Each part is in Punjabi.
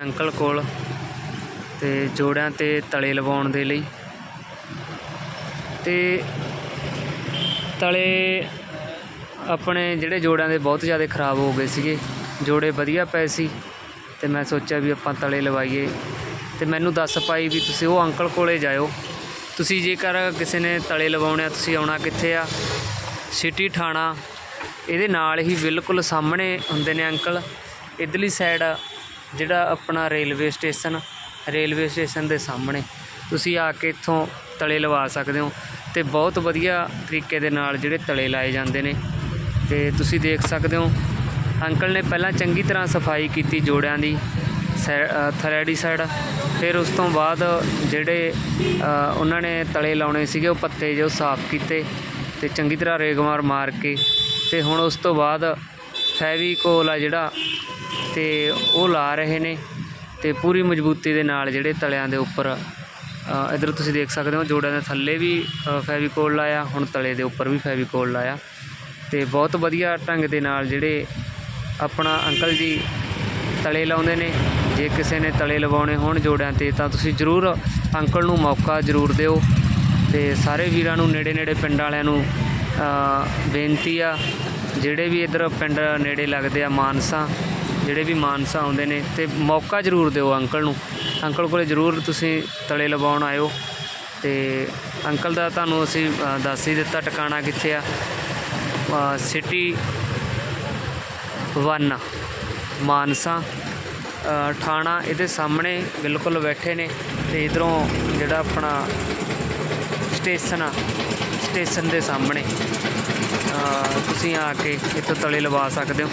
ਅੰਕਲ ਕੋਲ ਤੇ ਜੋੜਿਆਂ ਤੇ ਤਲੇ ਲਵਾਉਣ ਦੇ ਲਈ। ਤੇ ਤਲੇ ਆਪਣੇ ਜਿਹੜੇ ਜੋੜਿਆਂ ਦੇ ਬਹੁਤ ਜ਼ਿਆਦਾ ਖਰਾਬ ਹੋ ਗਏ ਸੀਗੇ। ਜੋੜੇ ਵਧੀਆ ਪਏ ਸੀ ਤੇ ਮੈਂ ਸੋਚਿਆ ਵੀ ਆਪਾਂ ਤਲੇ ਲਵਾਈਏ। ਤੇ ਮੈਨੂੰ ਦੱਸ ਪਾਈ ਵੀ ਤੁਸੀਂ ਉਹ ਅੰਕਲ ਕੋਲੇ ਜਾਇਓ। ਤੁਸੀਂ ਜੇਕਰ ਕਿਸੇ ਨੇ ਤਲੇ ਲਵਾਉਣੇ ਆ, ਤੁਸੀਂ ਆਉਣਾ ਕਿੱਥੇ ਆ? ਸਿਟੀ ਥਾਣਾ ਇਹਦੇ ਨਾਲ ਹੀ ਬਿਲਕੁਲ ਸਾਹਮਣੇ ਹੁੰਦੇ ਨੇ ਅੰਕਲ। ਇਧਰਲੀ ਸਾਈਡ ਜਿਹੜਾ ਆਪਣਾ ਰੇਲਵੇ ਸਟੇਸ਼ਨ ਰੇਲਵੇ ਸਟੇਸ਼ਨ ਦੇ ਸਾਹਮਣੇ। ਤੁਸੀਂ ਆ ਕੇ ਇੱਥੋਂ ਤਲੇ ਲਵਾ ਸਕਦੇ ਹੋ ਅਤੇ ਬਹੁਤ ਵਧੀਆ ਤਰੀਕੇ ਦੇ ਨਾਲ ਜਿਹੜੇ ਤਲੇ ਲਾਏ ਜਾਂਦੇ ਨੇ। ਅਤੇ ਤੁਸੀਂ ਦੇਖ ਸਕਦੇ ਹੋ, ਅੰਕਲ ਨੇ ਪਹਿਲਾਂ ਚੰਗੀ ਤਰ੍ਹਾਂ ਸਫ਼ਾਈ ਕੀਤੀ ਜੋੜਿਆਂ ਦੀ, ਸੈ- ਥਰੈਡੀ ਸਾਈਡ। ਫਿਰ ਉਸ ਤੋਂ ਬਾਅਦ ਜਿਹੜੇ ਉਹਨਾਂ ਨੇ ਤਲੇ ਲਾਉਣੇ ਸੀਗੇ, ਉਹ ਪੱਤੇ ਜੋ ਸਾਫ਼ ਕੀਤੇ ਤੇ ਚੰਗੀ ਤਰ੍ਹਾਂ ਰੇਗਮਾਰ ਮਾਰ ਕੇ। ਤੇ ਹੁਣ ਉਸ ਤੋਂ ਬਾਅਦ ਫੈਵੀਕੋਲ ਆ ਜਿਹੜਾ ਤੇ ਉਹ ਲਾ ਰਹੇ ਨੇ ਤੇ ਪੂਰੀ ਮਜ਼ਬੂਤੀ ਦੇ ਨਾਲ ਜਿਹੜੇ ਤਲਿਆਂ ਦੇ ਉੱਪਰ ਅ, ਇੱਧਰ ਤੁਸੀਂ ਦੇਖ ਸਕਦੇ ਹੋ ਜੋੜਿਆਂ ਦੇ ਥੱਲੇ ਵੀ ਫੈਵੀਕੋਲ ਲਾਇਆ ਹੁਣ ਤਲੇ ਦੇ ਉੱਪਰ ਵੀ ਫੈਵੀਕੋਲ ਲਾਇਆ। ਤੇ ਬਹੁਤ ਵਧੀਆ ਢੰਗ ਦੇ ਨਾਲ ਜਿਹੜੇ ਆਪਣਾ ਅੰਕਲ ਜੀ ਤਲੇ ਲਾਉਂਦੇ ਨੇ ਜੇ ਕਿਸੇ ਨੇ ਤਲੇ ਲਵਾਉਣੇ ਹੋਣ ਜੋੜਿਆਂ ਤੇ ਤਾਂ ਤੁਸੀਂ ਜ਼ਰੂਰ ਅੰਕਲ ਨੂੰ ਮੌਕਾ ਜ਼ਰੂਰ ਦਿਓ। ਤੇ ਸਾਰੇ ਵੀਰਾਂ ਨੂੰ ਨੇੜੇ ਨੇੜੇ ਪਿੰਡ ਵਾਲਿਆਂ ਨੂੰ ਬੇਨਤੀ ਆ ਜਿਹੜੇ ਵੀ ਇੱਧਰ ਪਿੰਡ ਨੇੜੇ ਲੱਗਦੇ ਆ ਮਾਨਸਾ ਜਿਹੜੇ ਵੀ ਮਾਨਸਾ ਆਉਂਦੇ ਨੇ ਤੇ ਮੌਕਾ ਜ਼ਰੂਰ ਦਿਓ ਅੰਕਲ ਨੂੰ। ਅੰਕਲ ਕੋਲੇ ਜ਼ਰੂਰ ਤੁਸੀਂ ਤਲੇ ਲਵਾਉਣ ਆਇਓ। ਤੇ ਅੰਕਲ ਦਾ ਤੁਹਾਨੂੰ ਅਸੀਂ ਦੱਸ ਹੀ ਦਿੱਤਾ ਟਿਕਾਣਾ ਕਿੱਥੇ ਆ। ਸਿਟੀ 1 ਮਾਨਸਾ। ਅ, ਥਾਣਾ ਇਹਦੇ ਸਾਹਮਣੇ ਬਿਲਕੁਲ ਬੈਠੇ ਨੇ ਤੇ ਇਧਰੋਂ ਜਿਹੜਾ ਆਪਣਾ ਸਟੇਸ਼ਨ ਆ ਸਟੇਸ਼ਨ ਦੇ ਸਾਹਮਣੇ। ਤੁਸੀਂ ਆ ਕੇ ਇੱਥੋਂ ਤਲੇ ਲਵਾ ਸਕਦੇ ਹੋ।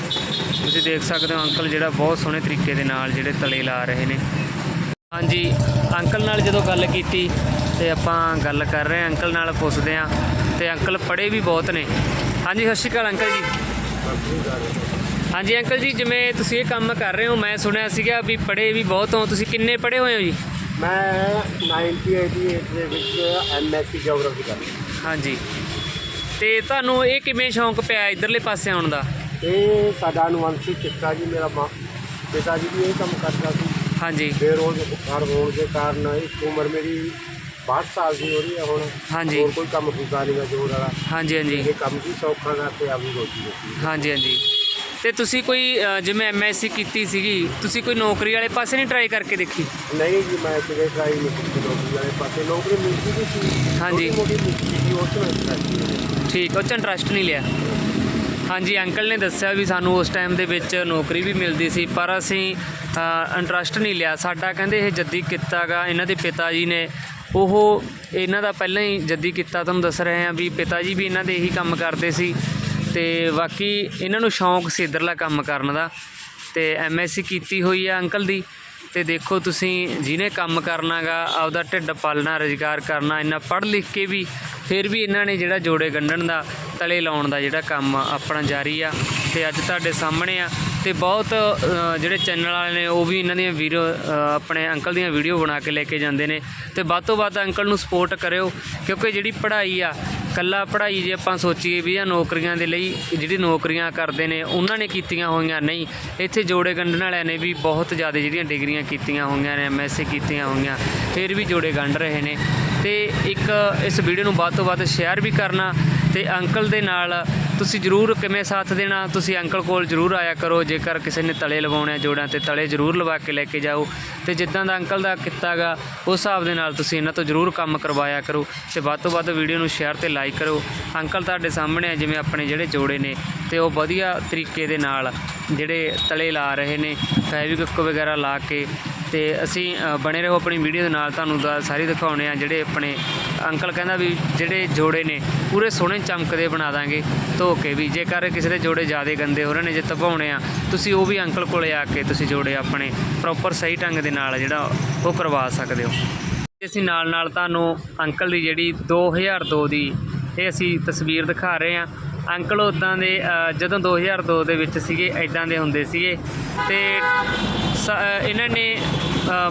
ਤੁਸੀਂ ਦੇਖ ਸਕਦੇ ਹੋ ਅੰਕਲ ਜਿਹੜਾ ਬਹੁਤ ਸੋਹਣੇ ਤਰੀਕੇ ਦੇ ਨਾਲ ਜਿਹੜੇ ਤਲੇ ਲਾ ਰਹੇ ਨੇ। ਹਾਂਜੀ ਅੰਕਲ ਨਾਲ ਜਦੋਂ ਗੱਲ ਕੀਤੀ ਤੇ ਆਪਾਂ ਗੱਲ ਕਰ ਰਹੇ ਹਾਂ ਅੰਕਲ ਨਾਲ ਪੁੱਛਦੇ ਹਾਂ ਤੇ ਅੰਕਲ ਪੜ੍ਹੇ ਵੀ ਬਹੁਤ ਨੇ। ਹਾਂਜੀ ਸਤਿ ਸ਼੍ਰੀ ਅਕਾਲ ਅੰਕਲ ਜੀ। ਹਾਂਜੀ ਅੰਕਲ ਜੀ ਜਿਵੇਂ ਤੁਸੀਂ ਇਹ ਕੰਮ ਕਰ ਰਹੇ ਹੋ ਮੈਂ ਸੁਣਿਆ ਸੀਗਾ ਵੀ ਪੜ੍ਹੇ ਵੀ ਬਹੁਤ ਹੋ। ਤੁਸੀਂ ਕਿੰਨੇ ਪੜ੍ਹੇ ਹੋਏ ਹੋ ਜੀ? ਮੈਂ 1988 ਦੇ ਵਿੱਚ ਐਮਐਸਸੀ ਜੀਓਗ੍ਰਾਫੀ ਕਰ ਹਾਂਜੀ। ਤੇ ਤੁਹਾਨੂੰ ਇਹ ਕਿਵੇਂ ਸ਼ੌਂਕ ਪਿਆ ਇਧਰਲੇ ਪਾਸੇ ਆਉਣ ਦਾ? ਇਹ ਸਾਡਾ ਅਨੁਵੰਸ਼ਿਕ ਕਿੱਤਾ ਜੀ ਮੇਰਾ ਮਾਂ ਪਿਤਾ ਜੀ ਵੀ ਇਹ ਕੰਮ ਕਰਦਾ ਸੀ। ਹਾਂਜੀ। ਬੇਰੋਜ਼ਗਾਰ ਹੋਣ ਦੇ ਕਾਰਨ ਇੱਕ ਉਮਰ ਮੇਰੀ 62 ਸਾਲ ਦੀ ਹੋ ਰਹੀ ਹੈ ਹੁਣ ਹਾਂਜੀ। ਹੋਰ ਕੋਈ ਕੰਮ ਹੁੰਦਾ ਨਹੀਂ ਮੈਂ ਜੋਰ ਵਾਲਾ। ਹਾਂਜੀ ਹਾਂਜੀ। ਇਹ ਕੰਮ ਵੀ ਸੌਖਾ ਕਰਕੇ ਆਪਣੀ ਰੋਟੀ ਰੋਟੀ। ਹਾਂਜੀ ਹਾਂਜੀ। ਤੇ ਤੁਸੀਂ ਕੋਈ ਅ, ਜਿਵੇਂ ਐਮਐਸਸੀ ਕੀਤੀ ਸੀਗੀ ਤੁਸੀਂ ਕੋਈ ਨੌਕਰੀ ਵਾਲੇ ਪਾਸੇ ਨਹੀਂ ਟਰਾਈ ਕਰਕੇ ਦੇਖੀ? ਨਹੀਂ ਜੀ ਮੈਂ ਕਿਤੇ ਟਰਾਈ ਨਹੀਂ ਕੀਤੀ ਨੌਕਰੀ ਵਾਲੇ ਪਾਸੇ। ਨੌਕਰੀ ਮਿਲਦੀ ਵੀ ਸੀ। ਹਾਂਜੀ। ਮੋਟੀ ਮਿਲਦੀ ਸੀ ਉਸ ਤੋਂ ਇੰਟਰਸਟ ਠੀਕ ਉਹ 'ਚ ਇੰਟਰਸਟ ਨਹੀਂ ਲਿਆ। ਹਾਂਜੀ, ਅੰਕਲ ਨੇ ਦੱਸਿਆ ਵੀ ਸਾਨੂੰ ਉਸ ਟਾਈਮ ਦੇ ਵਿੱਚ ਨੌਕਰੀ ਵੀ ਮਿਲਦੀ ਸੀ, ਪਰ ਅਸੀਂ ਇੰਟਰਸਟ ਨਹੀਂ ਲਿਆ। ਸਾਡਾ ਕਹਿੰਦੇ ਇਹ ਜੱਦੀ ਕਿੱਤਾ ਗਾ, ਇਹਨਾਂ ਦੇ ਪਿਤਾ ਜੀ ਨੇ। ਉਹ ਇਹਨਾਂ ਦਾ ਪਹਿਲਾਂ ਹੀ ਜੱਦੀ ਕਿੱਤਾ, ਤੁਹਾਨੂੰ ਦੱਸ ਰਹੇ ਹਾਂ ਵੀ ਪਿਤਾ ਜੀ ਵੀ ਇਹਨਾਂ ਦੇ ਇਹੀ ਕੰਮ ਕਰਦੇ ਸੀ। ਤੇ ਬਾਕੀ ਇਹਨਾਂ ਨੂੰ ਸ਼ੌਂਕ ਸੀ ਇੱਧਰਲਾ ਕੰਮ ਕਰਨ ਦਾ। ਤੇ ਐਮਐਸਸੀ ਕੀਤੀ ਹੋਈ ਆ ਅੰਕਲ ਦੀ। ਤੇ ਦੇਖੋ ਤੁਸੀਂ ਜਿਹਨੇ ਕੰਮ ਕਰਨਾਗਾ, ਆਪਦਾ ਢਿੱਡ ਪਾਲਣਾ, ਰੁਜ਼ਗਾਰ ਕਰਨਾ, ਇੰਨਾ ਪੜ੍ਹ ਲਿਖ ਕੇ ਵੀ ਫਿਰ ਵੀ ਇਹਨਾਂ ਨੇ ਜਿਹੜਾ ਜੋੜੇ ਗੰਢਣ ਦਾ, ਤਲੇ ਲਾਉਣ ਦਾ ਜਿਹੜਾ ਕੰਮ ਆਪਣਾ ਜਾਰੀ ਆ ਤੇ ਅੱਜ ਤੁਹਾਡੇ ਸਾਹਮਣੇ ਆ ਤੇ ਬਹੁਤ ਜਿਹੜੇ ਚੈਨਲ ਵਾਲੇ ਨੇ ਉਹ ਵੀ ਇਹਨਾਂ ਦੀਆਂ ਵੀਡੀਓ ਆਪਣੇ ਅੰਕਲ ਦੀਆਂ ਵੀਡੀਓ ਬਣਾ ਕੇ ਲੈ ਕੇ ਜਾਂਦੇ ਨੇ ਤੇ ਵੱਧ ਤੋਂ ਵੱਧ ਅੰਕਲ ਨੂੰ ਸਪੋਰਟ ਕਰਿਓ ਕਿਉਂਕਿ ਜਿਹੜੀ ਪੜ੍ਹਾਈ ਆ ਕੱਲਾ ਪੜ੍ਹਾਈ ਜੇ ਆਪਾਂ ਸੋਚੀਏ ਵੀ ਜਾਂ ਨੌਕਰੀਆਂ ਦੇ ਲਈ ਜਿਹੜੀ ਨੌਕਰੀਆਂ ਕਰਦੇ ਨੇ, ਉਹਨਾਂ ਨੇ ਕੀਤੀਆਂ ਹੋਈਆਂ ਨਹੀਂ। ਇੱਥੇ ਜੋੜੇ ਗੰਢਣ ਵਾਲਿਆਂ ਨੇ ਵੀ ਬਹੁਤ ਜ਼ਿਆਦਾ ਜਿਹੜੀਆਂ ਡਿਗਰੀਆਂ ਕੀਤੀਆਂ ਹੋਈਆਂ ਨੇ ਐਮਐਸਸੀ ਕੀਤੀਆਂ ਹੋਈਆਂ, ਫਿਰ ਵੀ ਜੋੜੇ ਗੰਢ ਰਹੇ ਨੇ। ਤੇ ਇੱਕ ਇਸ ਵੀਡੀਓ ਨੂੰ ਵੱਧ ਤੋਂ ਵੱਧ ਸ਼ੇਅਰ ਵੀ ਕਰਨਾ ਤੇ ਅੰਕਲ ਦੇ ਨਾਲ ਤੁਸੀਂ ਜਰੂਰ ਕਿਵੇਂ ਸਾਥ ਦੇਣਾ? ਤੁਸੀਂ ਅੰਕਲ ਕੋਲ ਜਰੂਰ ਆਇਆ ਕਰੋ। ਜੇਕਰ ਕਿਸੇ ਨੇ ਤਲੇ ਲਵਾਉਣੇ ਆ ਜੋੜਾਂ ਤੇ ਤਲੇ ਜਰੂਰ ਲਵਾ ਕੇ ਲੈ ਕੇ ਜਾਓ। ਤੇ ਜਿੱਦਾਂ ਦਾ ਅੰਕਲ ਦਾ ਕਿੱਤਾਗਾ, ਉਸ ਹਿਸਾਬ ਦੇ ਨਾਲ ਤੁਸੀਂ ਇਹਨਾਂ ਤੋਂ ਜਰੂਰ ਕੰਮ ਕਰਵਾਇਆ ਕਰੋ ਤੇ ਵੱਧ ਤੋਂ ਵੱਧ ਵੀਡੀਓ ਨੂੰ ਸ਼ੇਅਰ ਤੇ ਲਾਈਕ ਕਰੋ। ਅੰਕਲ ਤੁਹਾਡੇ ਸਾਹਮਣੇ ਆ, ਜਿਵੇਂ ਆਪਣੇ ਜਿਹੜੇ ਜੋੜੇ ਨੇ ਤੇ ਉਹ ਵਧੀਆ ਤਰੀਕੇ ਦੇ ਨਾਲ ਜਿਹੜੇ ਤਲੇ ਲਾ ਰਹੇ ਨੇ। ਫੈਵਿਕ ਵਗੈਰਾ ਲਾ ਕੇ ਤੇ ਅਸੀਂ ਬਣੇ ਰਹੋ ਆਪਣੀ ਵੀਡੀਓ ਦੇ ਨਾਲ। ਤੁਹਾਨੂੰ ਦਾ ਸਾਰੀ ਦਿਖਾਉਣੇ ਆ ਜਿਹੜੇ ਆਪਣੇ ਅੰਕਲ ਕਹਿੰਦਾ ਵੀ ਜਿਹੜੇ ਜੋੜੇ ਨੇ, ਪੂਰੇ ਸੋਹਣੇ ਚਮਕਦੇ ਬਣਾ ਦਾਂਗੇ। ਧੋ ਕੇ ਵੀ ਜੇਕਰ ਕਿਸੇ ਦੇ ਜੋੜੇ ਜ਼ਿਆਦਾ ਗੰਦੇ ਹੋ ਰਹੇ ਨੇ, ਜੇ ਧਵਾਉਣੇ ਆ, ਤੁਸੀਂ ਉਹ ਵੀ ਅੰਕਲ ਕੋਲੇ ਆ ਕੇ ਤੁਸੀਂ ਜੋੜੇ ਆਪਣੇ ਪ੍ਰੋਪਰ ਸਹੀ ਢੰਗ ਦੇ ਨਾਲ ਜਿਹੜਾ ਉਹ ਕਰਵਾ ਸਕਦੇ ਹੋ। ਅਸੀਂ ਨਾਲ ਨਾਲ ਤੁਹਾਨੂੰ ਅੰਕਲ ਦੀ ਜਿਹੜੀ 2002 ਦੀ ਇਹ ਅਸੀਂ ਤਸਵੀਰ ਦਿਖਾ ਰਹੇ ਹਾਂ ਅੰਕਲ ਉਦਾਂ ਦੇ ਅ, ਜਦੋਂ 2002 ਦੇ ਵਿੱਚ ਸੀਗੇ ਐਦਾਂ ਦੇ ਹੁੰਦੇ ਸੀਗੇ। ਤੇ ਸ- ਇਹਨਾਂ ਨੇ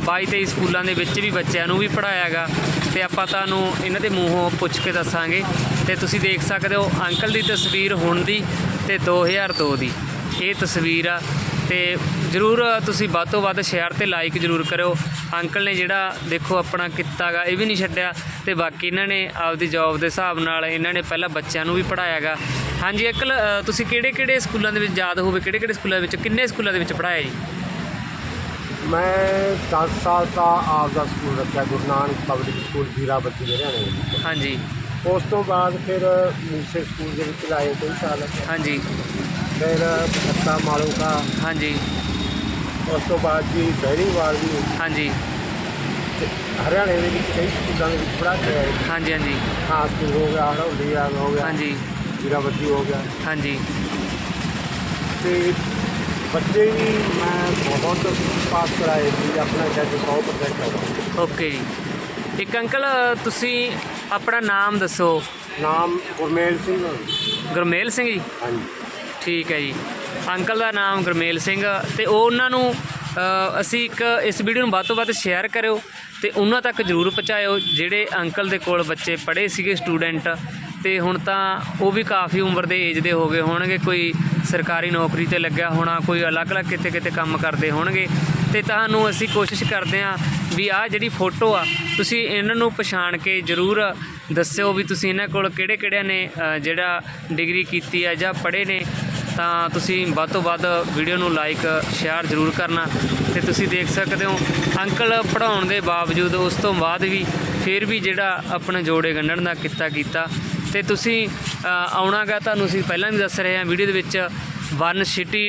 22 23 ਸਕੂਲਾਂ ਦੇ ਵਿੱਚ ਵੀ ਬੱਚਿਆਂ ਨੂੰ ਵੀ ਪੜਾਇਆਗਾ ਤੇ ਆਪਾਂ ਤੁਹਾਨੂੰ ਇਹਨਾਂ ਦੇ ਮੂੰਹੋਂ ਪੁੱਛ ਕੇ ਦੱਸਾਂਗੇ। ਤੇ ਤੁਸੀਂ ਦੇਖ ਸਕਦੇ ਹੋ ਅੰਕਲ ਦੀ ਤਸਵੀਰ ਹੁਣ ਦੀ ਤੇ 2002 ਦੀ ਇਹ ਤਸਵੀਰ ਆ। ਤੇ ਜਰੂਰ ਤੁਸੀਂ ਵੱਧ ਤੋਂ ਵੱਧ ਸ਼ੇਅਰ ਤੇ ਲਾਈਕ ਜਰੂਰ ਕਰਿਓ। ਅੰਕਲ ਨੇ ਜਿਹੜਾ ਦੇਖੋ ਆਪਣਾ ਕਿੱਤਾਗਾ ਇਹ ਵੀ ਨਹੀਂ ਛੱਡਿਆ। ਤੇ ਬਾਕੀ ਇਹਨਾਂ ਨੇ ਆਪਦੀ ਜੌਬ ਦੇ ਹਿਸਾਬ ਨਾਲ ਇਹਨਾਂ ਨੇ ਪਹਿਲਾਂ ਬੱਚਿਆਂ ਨੂੰ ਵੀ ਪੜਾਇਆਗਾ ਹਾਂਜੀ ਅੰਕਲ ਤੁਸੀਂ ਕਿਹੜੇ ਕਿਹੜੇ ਸਕੂਲਾਂ ਦੇ ਵਿੱਚ ਯਾਦ ਹੋਵੇ? ਕਿਹੜੇ ਕਿਹੜੇ ਸਕੂਲਾਂ ਦੇ ਵਿੱਚ ਕਿੰਨੇ ਸਕੂਲਾਂ ਦੇ ਵਿੱਚ ਪੜਾਇਆ ਜੀ? ਮੈਂ 10 ਸਾਲ ਦਾ ਆਪਦਾ ਸਕੂਲ ਰੱਖਿਆ ਗੁਰੂ ਨਾਨਕ ਪਬਲਿਕ ਸਕੂਲ ਜੀਰਾਬੱਤੀ ਦੇ ਰਹਿਣੇ ਵਿੱਚ। ਹਾਂਜੀ। ਉਸ ਤੋਂ ਬਾਅਦ ਫਿਰ ਮੂਸੇ ਸਕੂਲ ਦੇ ਵਿੱਚ ਲਾਏ ਕਈ ਸਾਲ ਹਾਂਜੀ। ਫਿਰ ਪੱਤਾ ਮਾਲੂਕਾ। ਹਾਂਜੀ। ਉਸ ਤੋਂ ਬਾਅਦ ਜੀ ਬਹਿਰੀਵਾਲ ਵੀ। ਹਾਂਜੀ। ਹਰਿਆਣੇ ਦੇ ਵਿੱਚ ਕਈ ਸਕੂਲਾਂ ਦੇ ਵਿੱਚ ਪੜ੍ਹਾ ਕੇ ਆਏ ਹਾਂਜੀ ਹਾਂਜੀ। ਖਾਸ ਸਕੂਲ ਹੋ ਗਿਆ ਹੜੌਲੀ ਹੋ ਗਿਆ। ਹਾਂਜੀ। ਜੀਰਾਬੱਤੀ ਹੋ ਗਿਆ। ਹਾਂਜੀ। ਤੇ ਬੱਚੇ ਵੀ ਮੈਂ ਬਹੁਤ ਪਾਸ ਕਰਾਏ ਸੀ ਆਪਣਾ ਜੱਜ 100% ਹੈ ਓਕੇ ਜੀ। ਇੱਕ ਅੰਕਲ ਤੁਸੀਂ ਆਪਣਾ ਨਾਮ ਦੱਸੋ। ਨਾਮ ਗੁਰਮੇਲ ਸਿੰਘ ਗੁਰਮੇਲ ਸਿੰਘ ਜੀ? ਹਾਂਜੀ। ਠੀਕ ਹੈ ਜੀ। ਅੰਕਲ ਦਾ ਨਾਮ ਗੁਰਮੇਲ ਸਿੰਘ ਤੇ ਉਹ ਉਹਨਾਂ ਨੂੰ ਅ, ਅਸੀਂ ਇੱਕ ਇਸ ਵੀਡੀਓ ਨੂੰ ਵੱਧ ਤੋਂ ਵੱਧ ਸ਼ੇਅਰ ਕਰਿਓ ਤੇ ਉਹਨਾਂ ਤੱਕ ਜਰੂਰ ਪਹੁੰਚਾਇਓ ਜਿਹੜੇ ਅੰਕਲ ਦੇ ਕੋਲ ਬੱਚੇ ਪੜ੍ਹੇ ਸੀਗੇ ਸਟੂਡੈਂਟ ਤੇ ਹੁਣ ਤਾਂ ਉਹ ਵੀ ਕਾਫੀ ਉਮਰ ਦੇ ਏਜ ਦੇ ਹੋ ਗਏ ਹੋਣਗੇ, ਕੋਈ ਸਰਕਾਰੀ ਨੌਕਰੀ ਤੇ ਲੱਗਿਆ ਹੋਣਾ, ਕੋਈ ਅਲੱਗ-ਅਲੱਗ ਕਿਤੇ-ਕਿਤੇ ਕੰਮ ਕਰਦੇ ਹੋਣਗੇ। ਤੇ ਤੁਹਾਨੂੰ ਅਸੀਂ ਕੋਸ਼ਿਸ਼ ਕਰਦੇ ਹਾਂ ਵੀ ਆਹ ਜਿਹੜੀ ਫੋਟੋ ਆ, ਤੁਸੀਂ ਇਹਨਾਂ ਨੂੰ ਪਛਾਣ ਕੇ ਜਰੂਰ ਦੱਸਿਓ ਵੀ ਤੁਸੀਂ ਇਹਨਾਂ ਕੋਲ ਕਿਹੜੇ-ਕਿਹੜਿਆਂ ਨੇ ਜਿਹੜਾ ਡਿਗਰੀ ਕੀਤੀ ਆ ਜਾਂ ਪੜ੍ਹੇ ਨੇ। ਤਾਂ ਤੁਸੀਂ ਵੱਧ ਤੋਂ ਵੱਧ ਵੀਡੀਓ ਨੂੰ ਲਾਈਕ ਸ਼ੇਅਰ ਜ਼ਰੂਰ ਕਰਨਾ ਤੇ ਤੁਸੀਂ ਦੇਖ ਸਕਦੇ ਹੋ, ਅੰਕਲ ਪੜਾਉਣ ਦੇ ਬਾਵਜੂਦ ਉਸ ਤੋਂ ਬਾਅਦ ਵੀ ਫਿਰ ਵੀ ਜਿਹੜਾ ਆਪਣੇ ਜੋੜੇ ਗੰਢਣ ਦਾ ਕਿੱਤਾ ਕੀਤਾ। ਤੇ ਤੁਸੀਂ ਅ, ਆਉਣਾਗਾ ਤੁਹਾਨੂੰ ਅਸੀਂ ਪਹਿਲਾਂ ਵੀ ਦੱਸ ਰਹੇ ਹਾਂ ਵੀਡੀਓ ਦੇ ਵਿੱਚ ਵਨ ਸਿਟੀ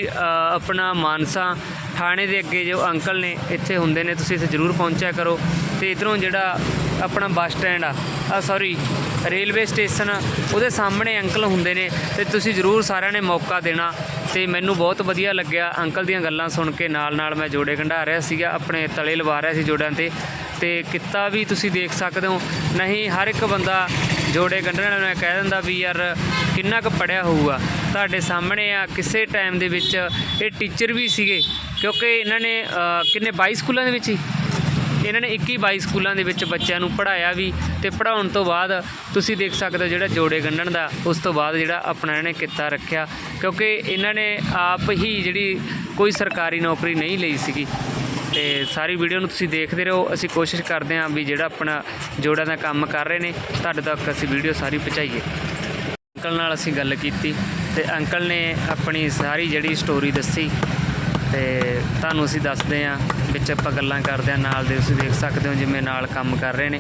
ਆਪਣਾ ਮਾਨਸਾ ਥਾਣੇ ਦੇ ਅੱਗੇ ਜੋ ਅੰਕਲ ਨੇ ਇੱਥੇ ਹੁੰਦੇ ਨੇ ਤੁਸੀਂ ਇੱਥੇ ਜ਼ਰੂਰ ਪਹੁੰਚਿਆ ਕਰੋ। ਤੇ ਇਧਰੋਂ ਜਿਹੜਾ ਆਪਣਾ ਬੱਸ ਸਟੈਂਡ ਆ ਆ ਸੌਰੀ ਰੇਲਵੇ ਸਟੇਸ਼ਨ ਉਹਦੇ ਸਾਹਮਣੇ ਅੰਕਲ ਹੁੰਦੇ ਨੇ ਤੇ ਤੁਸੀਂ ਜ਼ਰੂਰ ਸਾਰਿਆਂ ਨੇ ਮੌਕਾ ਦੇਣਾ। ਤੇ ਮੈਨੂੰ ਬਹੁਤ ਵਧੀਆ ਲੱਗਿਆ ਅੰਕਲ ਦੀਆਂ ਗੱਲਾਂ ਸੁਣ ਕੇ ਨਾਲ ਨਾਲ ਮੈਂ ਜੋੜੇ ਗੰਢਾ ਰਿਹਾ ਸੀਗਾ ਆਪਣੇ ਤਲੇ ਲਵਾ ਰਿਹਾ ਸੀ ਜੋੜਿਆਂ ਤੇ। ਤੇ ਕਿੱਤਾ ਵੀ ਤੁਸੀਂ ਦੇਖ ਸਕਦੇ ਹੋ ਨਹੀਂ ਹਰ ਇੱਕ ਬੰਦਾ ਜੋੜੇ ਗੰਢਣ ਵਾਲੇ ਨੂੰ ਕਹਿ ਦਿੰਦਾ ਵੀ ਯਾਰ ਕਿੰਨਾ ਕੁ ਪੜਿਆ ਹੋਊਗਾ। ਤੁਹਾਡੇ ਸਾਹਮਣੇ ਆ ਕਿਸੇ ਟਾਈਮ ਦੇ ਵਿੱਚ ਇਹ ਟੀਚਰ ਵੀ ਸੀਗੇ, ਕਿਉਂਕਿ ਇਹਨਾਂ ਨੇ ਕਿੰਨੇ 22 ਸਕੂਲਾਂ ਦੇ ਵਿੱਚ ਹੀ? ਇਹਨਾਂ ਨੇ 21 22 ਸਕੂਲਾਂ ਦੇ ਵਿੱਚ ਬੱਚਿਆਂ ਨੂੰ ਪੜਾਇਆ ਵੀ ਤੇ ਪੜਾਉਣ ਤੋਂ ਬਾਅਦ ਤੁਸੀਂ ਦੇਖ ਸਕਦੇ ਹੋ ਜਿਹੜਾ ਜੋੜੇ ਗੰਢਣ ਦਾ, ਉਸ ਤੋਂ ਬਾਅਦ ਜਿਹੜਾ ਆਪਣਾ ਇਹਨੇ ਕਿੱਤਾ ਰੱਖਿਆ। ਕਿਉਂਕਿ ਇਹਨਾਂ ਨੇ ਆਪ ਹੀ ਜਿਹੜੀ ਕੋਈ ਸਰਕਾਰੀ ਨੌਕਰੀ ਨਹੀਂ ਲਈ ਸੀਗੀ। ਤੇ ਸਾਰੀ ਵੀਡੀਓ ਨੂੰ ਤੁਸੀਂ ਦੇਖਦੇ ਰਹੋ। ਅਸੀਂ ਕੋਸ਼ਿਸ਼ ਕਰਦੇ ਹਾਂ ਵੀ ਜਿਹੜਾ ਆਪਣਾ ਜੋੜਾਂ ਦਾ ਕੰਮ ਕਰ ਰਹੇ ਨੇ, ਤੁਹਾਡੇ ਤੱਕ ਅਸੀਂ ਵੀਡੀਓ ਸਾਰੀ ਪਹੁੰਚਾਈਏ। ਅੰਕਲ ਨਾਲ ਅਸੀਂ ਗੱਲ ਕੀਤੀ ਤੇ ਅੰਕਲ ਨੇ ਆਪਣੀ ਸਾਰੀ ਜਿਹੜੀ ਸਟੋਰੀ ਦੱਸੀ ਤੇ ਤੁਹਾਨੂੰ ਅਸੀਂ ਦੱਸਦੇ ਹਾਂ, ਵਿੱਚ ਆਪਾਂ ਗੱਲਾਂ ਕਰਦੇ ਹਾਂ, ਨਾਲ ਦੇ ਤੁਸੀਂ ਦੇਖ ਸਕਦੇ ਹੋ ਜਿਵੇਂ ਨਾਲ ਕੰਮ ਕਰ ਰਹੇ ਨੇ।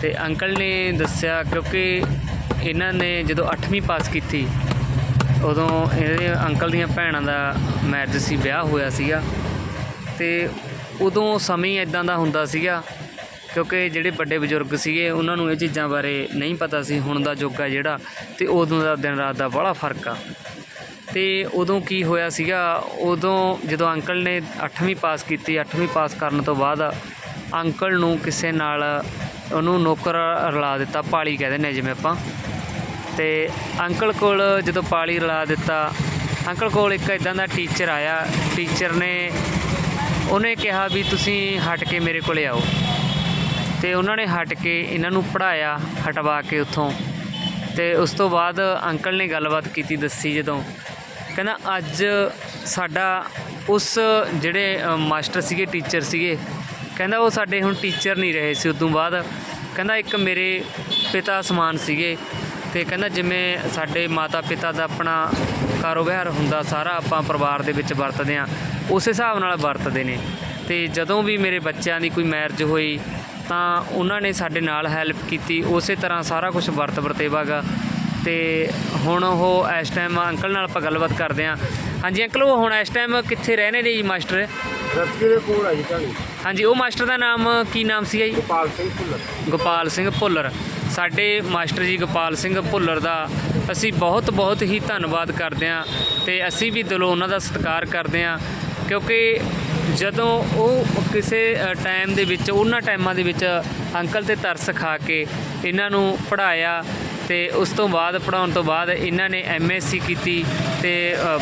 ਤੇ ਅੰਕਲ ਨੇ ਦੱਸਿਆ ਕਿਉਂਕਿ ਇਹਨਾਂ ਨੇ ਜਦੋਂ 8ਵੀਂ ਪਾਸ ਕੀਤੀ, ਉਦੋਂ ਇਹਦੇ ਅੰਕਲ ਦੀਆਂ ਭੈਣਾਂ ਦਾ ਮੈਰਿਜ ਸੀ, ਵਿਆਹ ਹੋਇਆ ਸੀਗਾ। ਤੇ ਉਦੋਂ ਸਮੇਂ ਇਦਾਂ ਦਾ ਹੁੰਦਾ ਸੀਗਾ, ਕਿਉਂਕਿ ਜਿਹੜੇ ਵੱਡੇ ਬਜ਼ੁਰਗ ਸੀਗੇ, ਉਹਨਾਂ ਨੂੰ ਇਹ ਚੀਜ਼ਾਂ ਬਾਰੇ ਨਹੀਂ ਪਤਾ ਸੀ, ਹੁਣ ਦਾ ਯੁੱਗ ਆ ਜਿਹੜਾ, ਤੇ ਉਦੋਂ ਦਾ ਦਿਨ ਰਾਤ ਦਾ ਬੜਾ ਫ਼ਰਕ ਆ। ਤੇ ਉਦੋਂ ਕੀ ਹੋਇਆ ਸੀਗਾ, ਉਦੋਂ ਜਦੋਂ ਅੰਕਲ ਨੇ 8ਵੀਂ ਪਾਸ ਕੀਤੀ 8ਵੀਂ ਪਾਸ ਕਰਨ ਤੋਂ ਬਾਅਦ ਅੰਕਲ ਨੂੰ ਕਿਸੇ ਨਾਲ ਉਹਨੂੰ ਨੌਕਰ ਰਲਾ ਦਿੱਤਾ, ਪਾਲੀ ਕਹਿੰਦੇ ਨੇ ਜਿਵੇਂ ਆਪਾਂ। ਤੇ ਅੰਕਲ ਕੋਲ ਜਦੋਂ ਪਾਲੀ ਰਲਾ ਦਿੱਤਾ, ਅੰਕਲ ਕੋਲ ਇੱਕ ਇਦਾਂ ਦਾ ਟੀਚਰ ਆਇਆ ਟੀਚਰ ਨੇ ਉਹਨੇ ਕਿਹਾ ਵੀ ਤੁਸੀਂ ਹਟ ਕੇ ਮੇਰੇ ਕੋਲੇ ਆਓ। ਤੇ ਉਹਨਾਂ ਨੇ ਹਟ ਕੇ ਇਹਨਾਂ ਨੂੰ ਪੜਾਇਆ ਹਟਵਾ ਕੇ ਉੱਥੋਂ। ਤੇ ਉਸ ਤੋਂ ਬਾਅਦ ਅੰਕਲ ਨੇ ਗੱਲਬਾਤ ਕੀਤੀ ਦੱਸੀ ਜਦੋਂ। ਕਹਿੰਦਾ, ਅੱਜ ਸਾਡਾ ਉਸ ਜਿਹੜੇ ਮਾਸਟਰ ਸੀਗੇ, ਟੀਚਰ ਸੀਗੇ, ਕਹਿੰਦਾ ਉਹ ਸਾਡੇ ਹੁਣ ਟੀਚਰ ਨਹੀਂ ਰਹੇ ਸੀ ਉਦੋਂ ਬਾਅਦ। ਕਹਿੰਦਾ ਇੱਕ ਮੇਰੇ ਪਿਤਾ ਸਮਾਨ ਸੀਗੇ। ਤੇ ਕਹਿੰਦਾ ਜਿਵੇਂ ਸਾਡੇ ਮਾਤਾ ਪਿਤਾ ਦਾ ਆਪਣਾ ਕਾਰੋਬਾਰ ਹੁੰਦਾ ਸਾਰਾ ਆਪਾਂ ਪਰਿਵਾਰ ਦੇ ਵਿੱਚ ਵਰਤਦੇ ਆ ਉਸ ਹਿਸਾਬ ਨਾਲ ਵਰਤਦੇ ਨੇ। ਤੇ ਜਦੋਂ ਵੀ ਮੇਰੇ ਬੱਚਿਆਂ ਦੀ ਕੋਈ ਮੈਰਿਜ ਹੋਈ ਤਾਂ ਉਹਨਾਂ ਨੇ ਸਾਡੇ ਨਾਲ ਹੈਲਪ ਕੀਤੀ। ਉਸੇ ਤਰ੍ਹਾਂ ਸਾਰਾ ਕੁਝ ਵਰਤ ਵਰਤੇਵਾਗਾ ਤੇ ਹੁਣ ਉਹ ਇਸ ਟਾਈਮ ਅੰਕਲ ਨਾਲ ਆਪਾਂ ਗੱਲਬਾਤ ਕਰਦੇ ਹਾਂ। ਹਾਂਜੀ ਅੰਕਲ ਉਹ ਹੁਣ ਇਸ ਟਾਈਮ ਕਿੱਥੇ ਰਹਿੰਦੇ ਨੇ ਜੀ ਮਾਸਟਰ? ਰਸਤੇ ਦੇ ਕੋਲ ਆਈ ਕਹਾਣੀ ਹਾਂਜੀ ਉਹ ਮਾਸਟਰ ਦਾ ਨਾਮ ਕੀ ਨਾਮ ਸੀਗਾ ਜੀ? ਗੋਪਾਲ ਸਿੰਘ ਭੁੱਲਰ। ਗੋਪਾਲ ਸਿੰਘ ਭੁੱਲਰ। ਸਾਡੇ ਮਾਸਟਰ ਜੀ ਗੋਪਾਲ ਸਿੰਘ ਭੁੱਲਰ ਦਾ ਅਸੀਂ ਬਹੁਤ ਬਹੁਤ ਹੀ ਧੰਨਵਾਦ ਕਰਦੇ ਹਾਂ। ਤੇ ਅਸੀਂ ਵੀ ਦਿਲੋਂ ਉਹਨਾਂ ਦਾ ਸਤਿਕਾਰ ਕਰਦੇ ਹਾਂ। ਕਿਉਂਕਿ ਜਦੋਂ ਉਹ ਕਿਸੇ ਟਾਈਮ ਦੇ ਵਿੱਚ, ਉਹਨਾਂ ਟਾਈਮਾਂ ਦੇ ਵਿੱਚ ਅੰਕਲ ਤੇ ਤਰਸ ਖਾ ਕੇ ਇਹਨਾਂ ਨੂੰ ਪੜਾਇਆ ਤੇ ਉਸ ਤੋਂ ਬਾਅਦ ਪੜਾਉਣ ਤੋਂ ਬਾਅਦ ਇਹਨਾਂ ਨੇ ਐਮਐਸਸੀ ਕੀਤੀ ਤੇ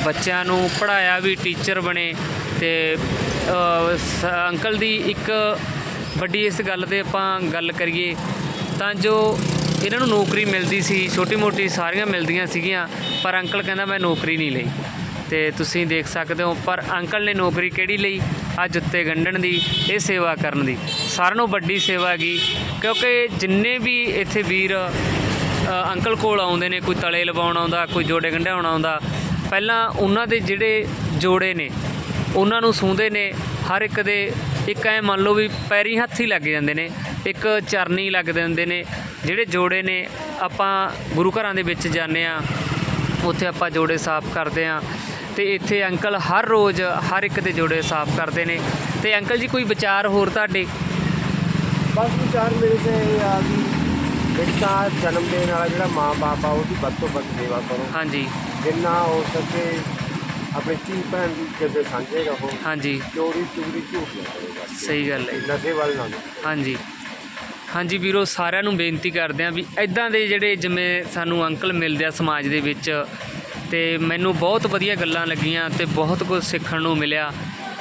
ਬੱਚਿਆਂ ਨੂੰ ਪੜਾਇਆ ਵੀ ਟੀਚਰ ਬਣੇ ਤੇ ਅੰਕਲ ਦੀ ਇੱਕ ਵੱਡੀ ਇਸ ਗੱਲ ਤੇ ਆਪਾਂ ਗੱਲ ਕਰੀਏ ਤਾਂ ਜੋ ਇਹਨਾਂ ਨੂੰ ਨੌਕਰੀ ਮਿਲਦੀ ਸੀ ਛੋਟੀ ਮੋਟੀ ਸਾਰੀਆਂ ਮਿਲਦੀਆਂ ਸੀਗੀਆਂ, ਪਰ ਅੰਕਲ ਕਹਿੰਦਾ ਮੈਂ ਨੌਕਰੀ ਨਹੀਂ ਲਈ। ਤੇ ਤੁਸੀਂ ਦੇਖ ਸਕਦੇ ਹੋ, ਪਰ ਅੰਕਲ ਨੇ ਨੌਕਰੀ ਕਿਹੜੀ ਲਈ? ਆ ਜੁੱਤੇ ਗੰਢਣ ਦੀ, ਇਹ ਸੇਵਾ ਕਰਨ ਦੀ। ਸਾਰਿਆਂ ਨੂੰ ਵੱਡੀ ਸੇਵਾ ਹੈਗੀ, ਕਿਉਂਕਿ ਜਿੰਨੇ ਵੀ ਇੱਥੇ ਵੀਰ ਅੰਕਲ ਕੋਲ ਆਉਂਦੇ ਨੇ, ਕੋਈ ਤਲੇ ਲਵਾਉਣ ਆਉਂਦਾ, ਕੋਈ ਜੋੜੇ ਗੰਢਾਉਣ ਆਉਂਦਾ, ਪਹਿਲਾਂ ਉਹਨਾਂ ਦੇ ਜਿਹੜੇ ਜੋੜੇ ਨੇ, ਉਹਨਾਂ ਨੂੰ ਸੂੰਦੇ ਨੇ, ਹਰ ਇੱਕ ਦੇ ਇੱਕ ਐ ਮੰਨ ਲਓ ਵੀ ਪੈਰੀ ਹੱਥੀ ਲੱਗ ਜਾਂਦੇ ਨੇ, ਇੱਕ ਚਰਨੀ ਲੱਗ ਦਿੰਦੇ ਨੇ, ਜਿਹੜੇ ਜੋੜੇ ਨੇ, ਆਪਾਂ ਗੁਰੂ ਘਰਾਂ ਦੇ ਵਿੱਚ ਜਾਂਦੇ ਆ ਉੱਥੇ ਆਪਾਂ ਜੋੜੇ ਸਾਫ਼ ਕਰਦੇ ਆ ਤੇ ਇੱਥੇ ਅੰਕਲ ਹਰ ਰੋਜ਼ ਹਰ ਇੱਕ ਦੇ ਜੋੜੇ ਸਾਫ਼ ਕਰਦੇ ਨੇ। ਤੇ ਅੰਕਲ ਜੀ ਕੋਈ ਵਿਚਾਰ ਹੋਰ ਤੁਹਾਡੇ? ਬਸ ਵਿਚਾਰ ਮੇਰੇ ਤੇ ਇਹ ਆ ਵੀ ਤਾਂ ਜਨਮ ਦੇਣ ਵਾਲਾ ਜਿਹੜਾ ਮਾਂ-ਬਾਪ ਆ ਉਹਦੀ ਵੱਧ ਤੋਂ ਵੱਧ ਸੇਵਾ ਕਰੋ। ਹਾਂਜੀ। ਜਿੰਨਾ ਹੋ ਸਕੇ ਆਪਣੇ ਧੀ ਭੈਣ ਦੀ ਇੱਜ਼ਤ ਸਾਂਝੇ ਰਹੋ। ਹਾਂਜੀ। ਚੋਰੀ ਚੁਗਲੀ ਝੂਠ ਨਾ ਕਰੋ ਬਸ। ਸਹੀ ਗੱਲ ਹੈ। ਨਸ਼ੇ ਵੱਲ ਨਾ ਜਾਓ। ਹਾਂਜੀ। ਹਾਂਜੀ ਵੀਰੋ ਸਾਰਿਆਂ ਨੂੰ ਬੇਨਤੀ ਕਰਦੇ ਆਂ ਵੀ ਐਦਾਂ ਦੇ ਜਿਹੜੇ ਜਿਵੇਂ ਸਾਨੂੰ ਅੰਕਲ ਮਿਲਦੇ ਆ ਸਮਾਜ ਦੇ ਵਿੱਚ ਤੇ ਮੈਨੂੰ ਬਹੁਤ ਵਧੀਆ ਗੱਲਾਂ ਲੱਗੀਆਂ ਤੇ ਬਹੁਤ ਕੁਝ ਸਿੱਖਣ ਨੂੰ ਮਿਲਿਆ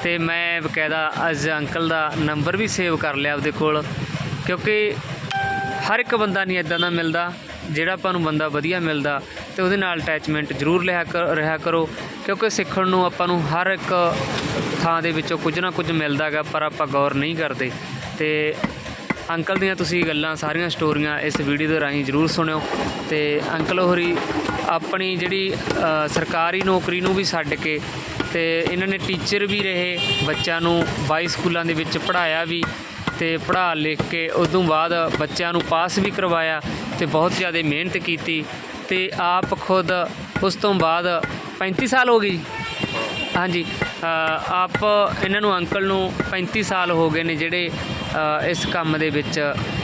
ਤੇ ਮੈਂ ਬਕਾਇਦਾ ਅੱਜ ਅੰਕਲ ਦਾ ਨੰਬਰ ਵੀ ਸੇਵ ਕਰ ਲਿਆ ਆਪਦੇ ਕੋਲ, ਕਿਉਂਕਿ ਹਰ ਇੱਕ ਬੰਦਾ ਨਹੀਂ ਇਦਾਂ ਦਾ ਮਿਲਦਾ, ਜਿਹੜਾ ਆਪਾਂ ਨੂੰ ਬੰਦਾ ਵਧੀਆ ਮਿਲਦਾ, ਤੇ ਉਹਦੇ ਨਾਲ ਅਟੈਚਮੈਂਟ ਜ਼ਰੂਰ ਲਿਆ ਕਰ ਰਿਹਾ ਕਰੋ, ਕਿਉਂਕਿ ਸਿੱਖਣ ਨੂੰ ਆਪਾਂ ਨੂੰ ਹਰ ਇੱਕ ਥਾਂ ਦੇ ਵਿੱਚੋਂ ਕੁਝ ਨਾ ਕੁਝ ਮਿਲਦਾ ਗਾ, ਪਰ ਆਪਾਂ ਗੌਰ ਨਹੀਂ ਕਰਦੇ। ਤੇ ਅੰਕਲ ਦੀਆਂ ਤੁਸੀਂ ਗੱਲਾਂ, ਸਾਰੀਆਂ ਸਟੋਰੀਆਂ ਇਸ ਵੀਡੀਓ ਦੇ ਰਾਹੀਂ ਜ਼ਰੂਰ ਸੁਣਿਓ। ਤੇ ਅੰਕਲ ਹੋਰੀ ਆਪਣੀ ਜਿਹੜੀ ਸਰਕਾਰੀ ਨੌਕਰੀ ਨੂੰ ਵੀ ਛੱਡ ਕੇ ਤੇ ਇਹਨਾਂ ਨੇ ਟੀਚਰ ਵੀ ਰਹੇ, ਬੱਚਿਆਂ ਨੂੰ ਬਾਈ ਸਕੂਲਾਂ ਦੇ ਵਿੱਚ ਪੜ੍ਹਾਇਆ ਵੀ ਤੇ ਪੜ੍ਹਾ ਲਿਖ ਕੇ ਉਦੋਂ ਬਾਅਦ ਬੱਚਿਆਂ ਨੂੰ ਪਾਸ ਵੀ ਕਰਵਾਇਆ ਤੇ ਬਹੁਤ ਜ਼ਿਆਦਾ ਮਿਹਨਤ ਕੀਤੀ ਤੇ ਆਪ ਖੁਦ ਉਸ ਤੋਂ ਬਾਅਦ 35 ਸਾਲ ਹੋ ਗਈ ਹਾਂਜੀ ਆਪ ਇਹਨਾਂ ਨੂੰ ਅੰਕਲ ਨੂੰ 35 ਸਾਲ ਹੋ ਗਏ ਨੇ ਜਿਹੜੇ ਇਸ ਕੰਮ ਦੇ ਵਿੱਚ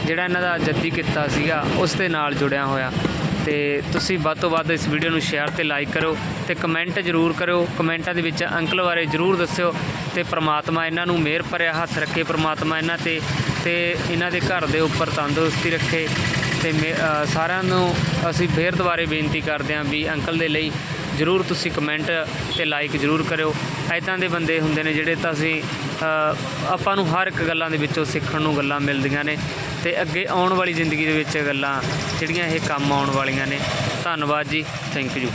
ਜਿਹੜਾ ਇਹਨਾਂ ਦਾ ਜੱਦੀ ਕਿੱਤਾ ਸੀਗਾ ਉਸ ਦੇ ਨਾਲ ਜੁੜਿਆ ਹੋਇਆ। ਤੇ ਤੁਸੀਂ ਵੱਧ ਤੋਂ ਵੱਧ ਇਸ ਵੀਡੀਓ ਨੂੰ ਸ਼ੇਅਰ ਤੇ ਲਾਈਕ ਕਰੋ ਤੇ ਕਮੈਂਟ ਜ਼ਰੂਰ ਕਰਿਓ। ਕਮੈਂਟਾਂ ਦੇ ਵਿੱਚ ਅੰਕਲ ਬਾਰੇ ਜ਼ਰੂਰ ਦੱਸਿਓ ਤੇ ਪ੍ਰਮਾਤਮਾ ਇਹਨਾਂ ਨੂੰ ਮਿਹਰ ਭਰਿਆ ਹੱਥ ਰੱਖੇ, ਪ੍ਰਮਾਤਮਾ ਇਹਨਾਂ ਤੇ ਤੇ ਇਹਨਾਂ ਦੇ ਘਰ ਦੇ ਉੱਪਰ ਤੰਦਰੁਸਤੀ ਰੱਖੇ ਤੇ ਮੇ- ਸਾਰਿਆਂ ਨੂੰ ਅਸੀਂ ਫੇਰ ਦੁਬਾਰੇ ਬੇਨਤੀ ਕਰਦੇ ਹਾਂ ਵੀ ਅੰਕਲ ਦੇ ਲਈ ਜ਼ਰੂਰ ਤੁਸੀਂ ਕਮੈਂਟ ਤੇ ਲਾਈਕ ਜ਼ਰੂਰ ਕਰਿਓ। ਐਦਾਂ ਦੇ ਬੰਦੇ ਹੁੰਦੇ ਨੇ ਜਿਹੜੇ ਤਾਂ ਅਸੀਂ ਆਪਾਂ ਨੂੰ ਹਰ ਇੱਕ ਗੱਲਾਂ ਦੇ ਵਿੱਚੋਂ ਸਿੱਖਣ ਨੂੰ ਗੱਲਾਂ ਮਿਲਦੀਆਂ ਨੇ ਤੇ ਅੱਗੇ ਆਉਣ ਵਾਲੀ ਜ਼ਿੰਦਗੀ ਦੇ ਵਿੱਚ ਗੱਲਾਂ ਜਿਹੜੀਆਂ ਇਹ ਕੰਮ ਆਉਣ ਵਾਲੀਆਂ ਨੇ। ਧੰਨਵਾਦ ਜੀ। Thank you